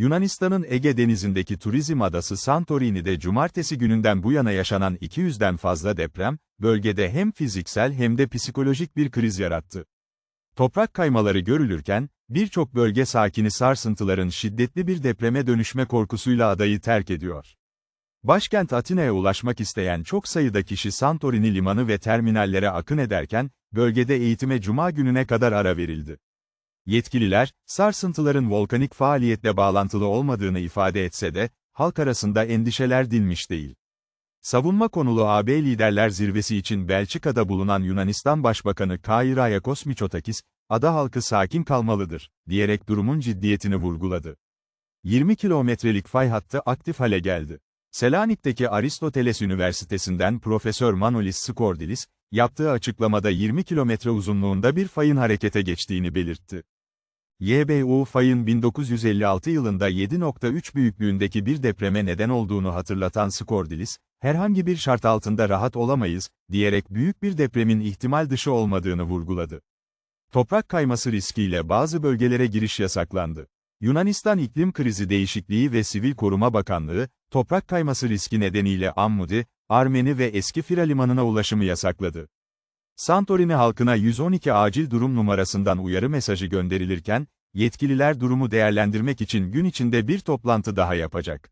Yunanistan'ın Ege Denizi'ndeki turizm adası Santorini'de cumartesi gününden bu yana yaşanan 200'den fazla deprem, bölgede hem fiziksel hem de psikolojik bir kriz yarattı. Toprak kaymaları görülürken, birçok bölge sakini sarsıntıların şiddetli bir depreme dönüşme korkusuyla adayı terk ediyor. Başkent Atina'ya ulaşmak isteyen çok sayıda kişi Santorini limanı ve terminallere akın ederken, bölgede eğitime cuma gününe kadar ara verildi. Yetkililer, sarsıntıların volkanik faaliyetle bağlantılı olmadığını ifade etse de, halk arasında endişeler dinmiş değil. Savunma konulu AB Liderler Zirvesi için Belçika'da bulunan Yunanistan Başbakanı Kyriakos Mitsotakis, ada halkı sakin kalmalıdır, diyerek durumun ciddiyetini vurguladı. 20 kilometrelik fay hattı aktif hale geldi. Selanik'teki Aristoteles Üniversitesi'nden Profesör Manolis Skordilis, yaptığı açıklamada 20 kilometre uzunluğunda bir fayın harekete geçtiğini belirtti. YBU fayın 1956 yılında 7.3 büyüklüğündeki bir depreme neden olduğunu hatırlatan Skordilis, herhangi bir şart altında rahat olamayız, diyerek büyük bir depremin ihtimal dışı olmadığını vurguladı. Toprak kayması riskiyle bazı bölgelere giriş yasaklandı. Yunanistan İklim Krizi Değişikliği ve Sivil Koruma Bakanlığı, toprak kayması riski nedeniyle Ammudi, Armeni ve Eskifira limanına ulaşımı yasakladı. Santorini halkına 112 acil durum numarasından uyarı mesajı gönderilirken, yetkililer durumu değerlendirmek için gün içinde bir toplantı daha yapacak.